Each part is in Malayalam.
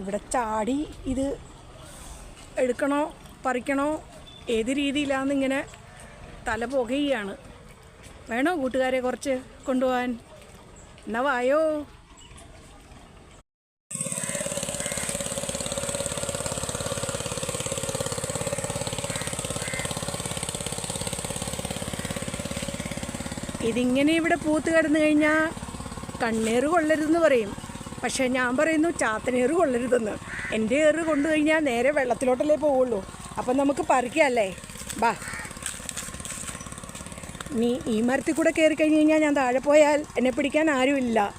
ഇവിടെ ചാടി ഇത് എടുക്കണോ പറിക്കണോ ഏത് രീതിയിലാണെന്ന് ഇങ്ങനെ തല പുകയാണ്. വേണോ കൂട്ടുകാരെ കുറച്ച് കൊണ്ടുപോകാൻ? എന്നാ വായോ. ഇതിങ്ങനെ ഇവിടെ പൂത്ത് കിടന്നു കഴിഞ്ഞാൽ കണ്ണീർ കൊള്ളരുതെന്ന് പറയും. പക്ഷേ ഞാൻ പറയുന്നു ചാത്തനേറ് കൊള്ളരുതെന്ന്. എന്റെ ഏറ് കൊണ്ടു കഴിഞ്ഞാൽ നേരെ വെള്ളത്തിലോട്ടല്ലേ പോവുള്ളൂ. അപ്പം നമുക്ക് പറിക്കാമല്ലേ ബാ. നീ ഈ മരത്തിൽ കൂടെ കയറി കഴിഞ്ഞ് കഴിഞ്ഞാൽ ഞാൻ താഴെ പോയാൽ എന്നെ പിടിക്കാൻ ആരുമില്ല.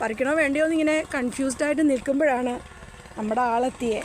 പറിക്കണോ വേണ്ടയോ എന്നിങ്ങനെ കൺഫ്യൂസ്ഡായിട്ട് നിൽക്കുമ്പോഴാണ് നമ്മുടെ ആളെത്തിയേ.